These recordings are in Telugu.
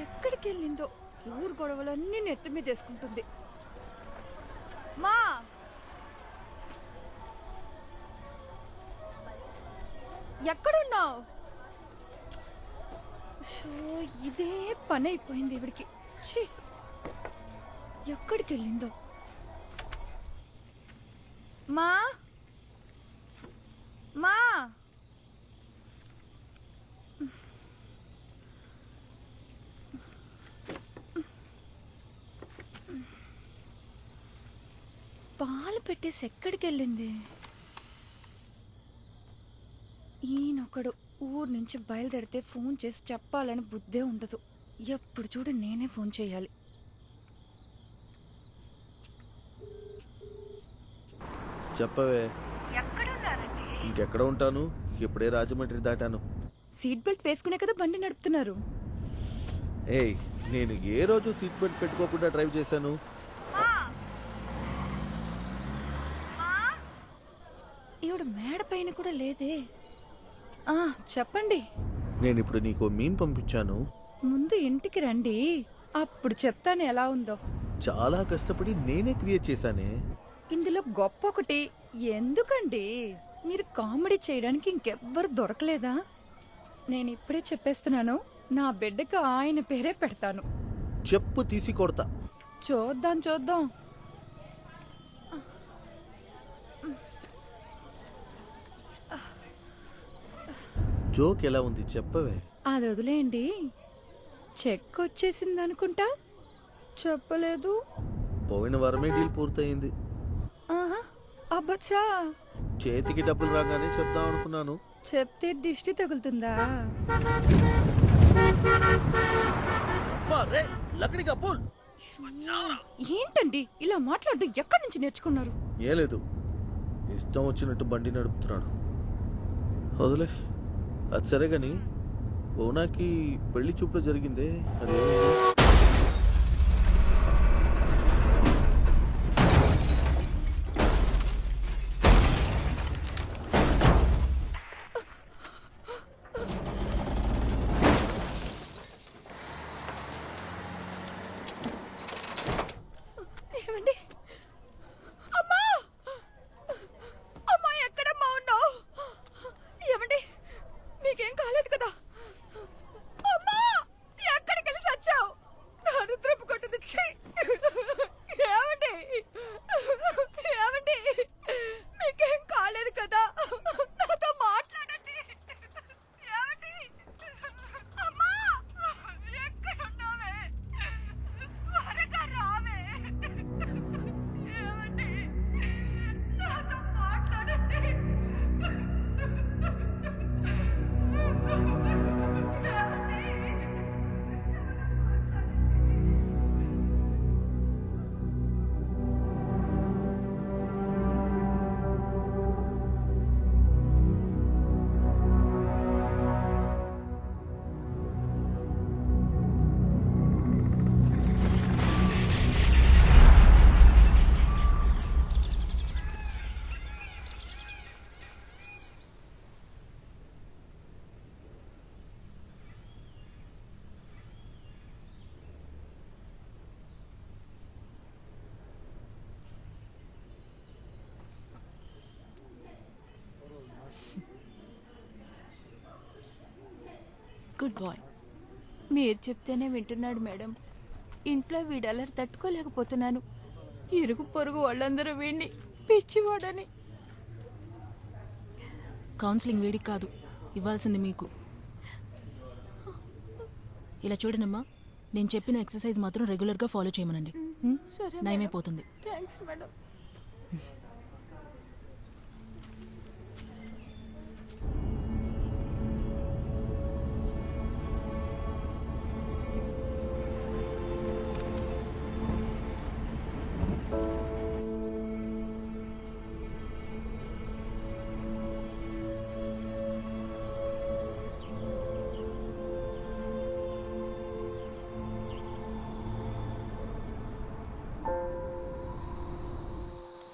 ఎక్కడికి వెళ్ళిందో ఊరు గొడవలన్నీ నెత్తి మీద వేసుకుంటుంది. మా! ఎక్కడున్నావు? షో ఇదే పని అయిపోయింది ఇవిడికి. ఛీ! ఎక్కడికి వెళ్ళిందో మా! మా! పాలు పెట్టేసి ఎక్కడికి వెళ్ళింది ఈయనొకడు ఊరు నుంచి బయలుదేరితే ఫోన్ చేసి చెప్పాలని బుద్ధే ఉండదు. ఎప్పుడు చూడు నేనే ఫోన్ చేయాలి. చెప్పవే. ఇంకెక్కడ ఉంటాను? ఇప్పుడే రాజమండ్రి దాటాను. సీట్ బెల్ట్ వేసుకునే కదా బండి నడుపుతున్నారు. ఏయ్ నేను ఏ రోజు సీట్ బెల్ట్ పెట్టుకోకుండా డ్రైవ్ చేశాను? ఈవిడ మేడ పైన కూడా లేదే. ఆ చెప్పండి. నేను ఇప్పుడు నీకు మీన్ పంపించాను. ముందు ఇంటికి రండి. అప్పుడు చెప్తాను ఎలా ఉందో. చాలా కష్టపడి నేనే క్రియేట్ చేశానే. ఇందులో గొప్ప ఒకటి ఎందుకండి? మీరు కామెడీ చేయడానికి ఇంకెవ్వరు దొరకలేదా? నేను ఇప్పుడే చెప్పేస్తున్నాను నా బిడ్డకు ఆయన పేరే పెడతాను. చెప్పు తీసి కొడతా. చూద్దాం చూద్దాం. జోక్ ఎలా ఉంది చెప్పవే. అది వదిలేయండి. చెక్ వచ్చేసింది అనుకుంటా చెప్పలేదు. పోయిన వారమే డీల్ పూర్తయింది. ఆహా, అబ్బచ్చా. చేతికి డబ్బులు రాగానే చెప్దాం అనుకున్నాను. చెప్తే దిష్టి తగులుతుందా? ఏంటండి? ఇలా మాట్లాడడం ఎక్కడి నుంచి నేర్చుకున్నారు? ఏ లేదు ఇష్టం వచ్చినట్టు బండి నడుపుతున్నాడు. వదిలే. అది సరే కానీ ఓనాకి పెళ్ళి చూపులో జరిగిందే అది గుడ్ బాయ్. మీరు చెప్తేనే వింటున్నాడు మేడం. ఇంట్లో వీడలరి తట్టుకోలేకపోతున్నాను. ఇరుగు పొరుగు వాళ్ళందరూ వీడిని పిచ్చివాడని. కౌన్సిలింగ్ వీడికి కాదు ఇవ్వాల్సింది మీకు. ఇలా చూడనమ్మా నేను చెప్పిన ఎక్సర్సైజ్ మాత్రం రెగ్యులర్గా ఫాలో చేయమనండి. నయమైపోతుంది థ్యాంక్స్ మేడం.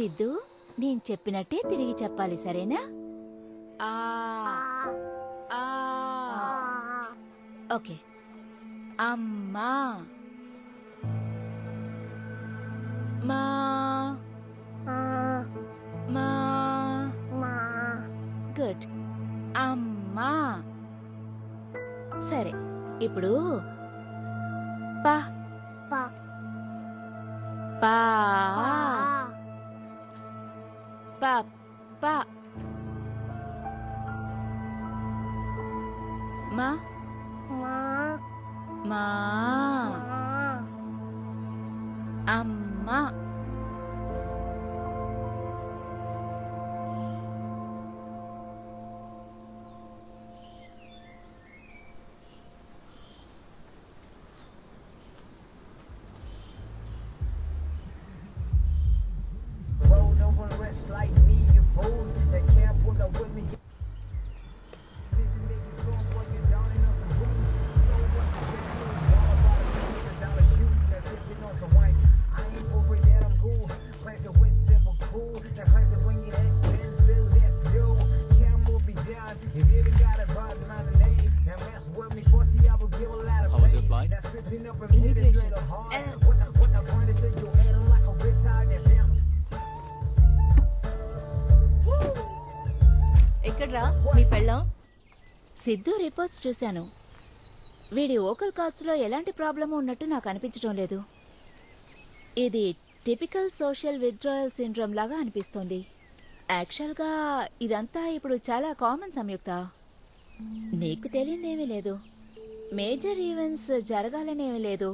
సిద్ధు నేను చెప్పినట్టే తిరిగి చెప్పాలి సరేనా? ఆ. ఆ. ఓకే. ఆ. అమ్మా మా. మా. గుడ్. అమ్మా. సరే ఇప్పుడు మా ఎక్కడ్రా? మీ పెళ్ళం? సిద్ధు రిపోర్ట్స్ చూశాను. వీడి ఓకల్ కార్డ్స్లో ఎలాంటి ప్రాబ్లమ్ ఉన్నట్టు నాకు అనిపించడం లేదు. ఇది టిపికల్ సోషల్ విత్డ్రాయల్ సిండ్రోమ్ లాగా అనిపిస్తోంది. యాక్చువల్గా ఇదంతా ఇప్పుడు చాలా కామన్ సంయుక్త. నీకు తెలియదేమీ లేదు. మేజర్ ఈవెంట్స్ జరగాలనేమీ లేదు.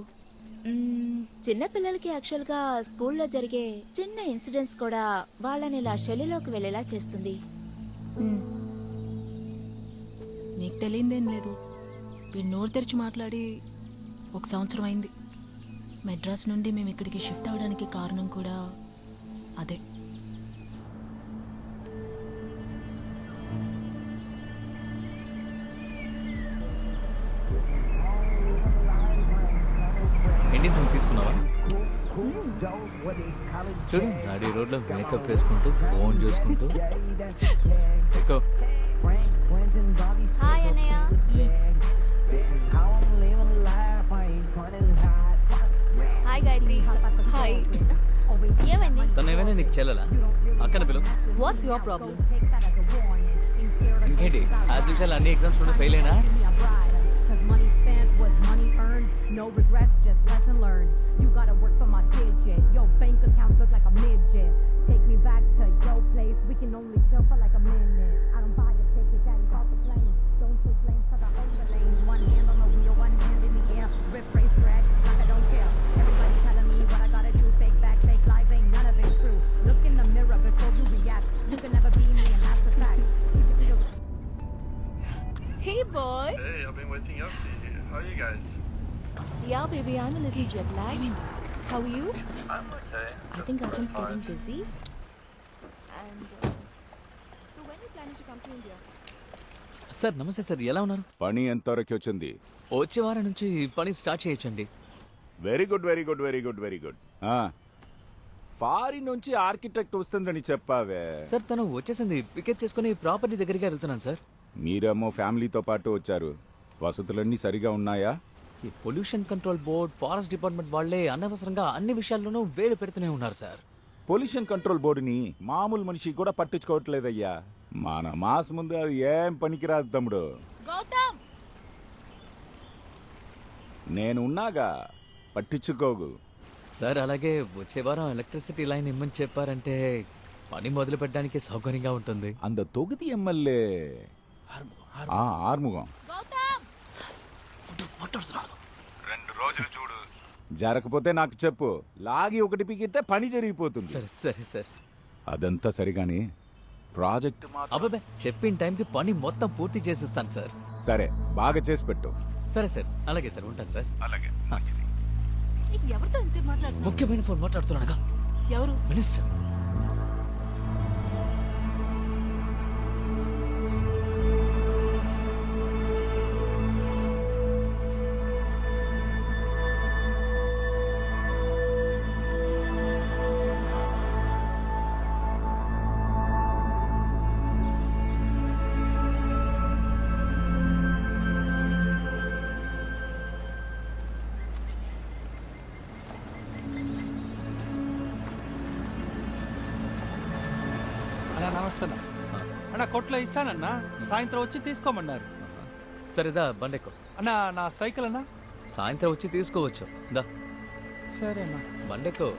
చిన్నపిల్లలకి యాక్చువల్గా స్కూల్లో జరిగే చిన్న ఇన్సిడెంట్స్ కూడా వాళ్ళని ఇలా షెల్లిలోకి వెళ్ళేలా చేస్తుంది. నీకు తెలియదేం లేదు. వీడు నోరు తెరిచి మాట్లాడి ఒక సంవత్సరం అయింది. మెడ్రాస్ నుండి మేము ఇక్కడికి షిఫ్ట్ అవడానికి కారణం కూడా నాడి రోడ్లో మేకప్ వేసుకుంటూ ఫోన్ చూసుకుంటూ. ఎక్కువ హాయ్ అన్నయ్య. హాయ్ గాయత్రి హాయ్ ఏమైంది? తను ఏమైనా నీకు చెల్లలా? అక్కడ పిలు. వాట్స్ యువర్ ప్రాబ్లం ఇంకేంటి? యాజ్ యూజువల్ అన్ని ఎగ్జామ్స్ నుండి ఫెయిల్ అయినా? Money spent was money earned. No regrets, just lesson learned. You gotta work for my digit. Your bank account look like a midget. Take me back to your place. We can only chill for like a minute. I don't buy a ticket, daddy's off the plane. Don't take blame own the been waiting up. For you. How are you guys? Yeah baby I'm little jet lag how you I'm okay. I think Arjun's getting busy. And uh, so when are you planning to come to India? Sir నమస్తే సార్. ఎలా ఉన్నారు? పని ఎంతవరకు వచ్చింది? వచ్చే వారం నుంచి పని స్టార్ట్ చేయొచ్చండి. Very good very good very good very good foreign నుంచి ఆర్కిటెక్ట్ వస్తుందని చెప్పావే. సార్ తను వచ్చేసింది. పికప్ చేసుకుని ప్రాపర్టీ దగ్గరికి వెళ్తున్నాను సార్. మీరేమో ఫ్యామిలీతో పాటు వచ్చారు. వసతులన్నీ సరిగా ఉన్నాయా? ఈ pollution control board forest department వాళ్ళే అనవసరంగా అన్ని విషయాల్లోనూ వేలు పెడుతూనే ఉన్నారు సార్. పొల్యూషన్ కంట్రోల్ బోర్డుని మామూలు మనిషి కూడా పట్టించుకోవట్లేదయ్యా. మన మాస్ ముందు అది ఏం పనికిరాదు తమ్ముడు. నేను ఉన్నాగా. పట్టించుకోగు సార్ అలాగే వచ్చే వారం ఎలక్ట్రిసిటీ లైన్ ఇమ్మని చెప్పారంటే పని మొదలు పెట్టడానికి సౌకర్యంగా ఉంటుంది. అంద తొగుది ఎమ్మెల్యే. ఆ, ఆర్ముగం రెండు రోజులు చూడు. జరగకపోతే నాకు చెప్పు. లాగి ఒకటి పీకితే పని జరిగిపోతుంది. సరే సరే సార్. అదంతా సరిగాని ప్రాజెక్ట్ అబ్బాబే చెప్పిన టైంకి పని మొత్తం పూర్తి చేసిస్తాను సార్. సరే బాగా చేసి పెట్టు. సరే సార్. అలాగే సార్. ఉంటాను సార్. అలాగే. నీకు ఎవరితో ఇంత ముఖ్యమైన ఫోన్ మాట్లాడుతున్నానుగా. ఎవరు? మినిస్టర్. వస్తానా అన్న. కొట్లో ఇచ్చానన్నా. సాయంత్రం వచ్చి తీసుకోమన్నారు. సరేదా బండెక్కో అన్న నా సైకిల్ అన్నా? సాయంత్రం వచ్చి తీసుకోవచ్చు. దా. సరేనా బండెక్కో